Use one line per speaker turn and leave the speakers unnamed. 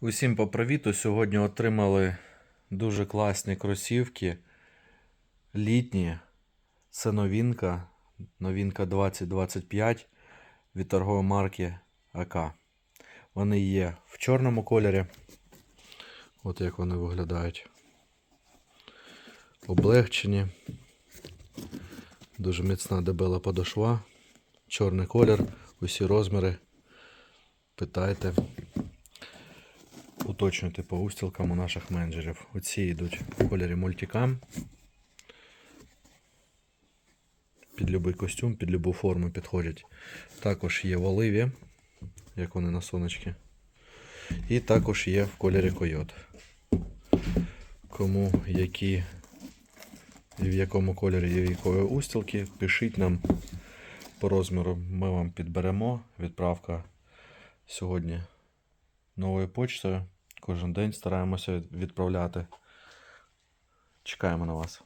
Усім по привіту. Сьогодні отримали дуже класні кросівки. Літні. Це новинка. Новинка 2025 від торгової марки АК. Вони є в чорному кольорі. От як вони виглядають. Облегчені. Дуже міцна дебела подошва. Чорний колір, усі розміри. Питайте уточнити по устілкам у наших менеджерів. Оці йдуть в кольорі мультикам. Під будь-який костюм, під будь-яку форму підходять. Також є в оливі, як вони на сонечки. І також є в кольорі койот. Кому які і в якому кольорі є якої устілки, пишіть нам по розміру. Ми вам підберемо. Відправка сьогодні новою почтою. Кожен день стараємося відправляти. Чекаємо на вас.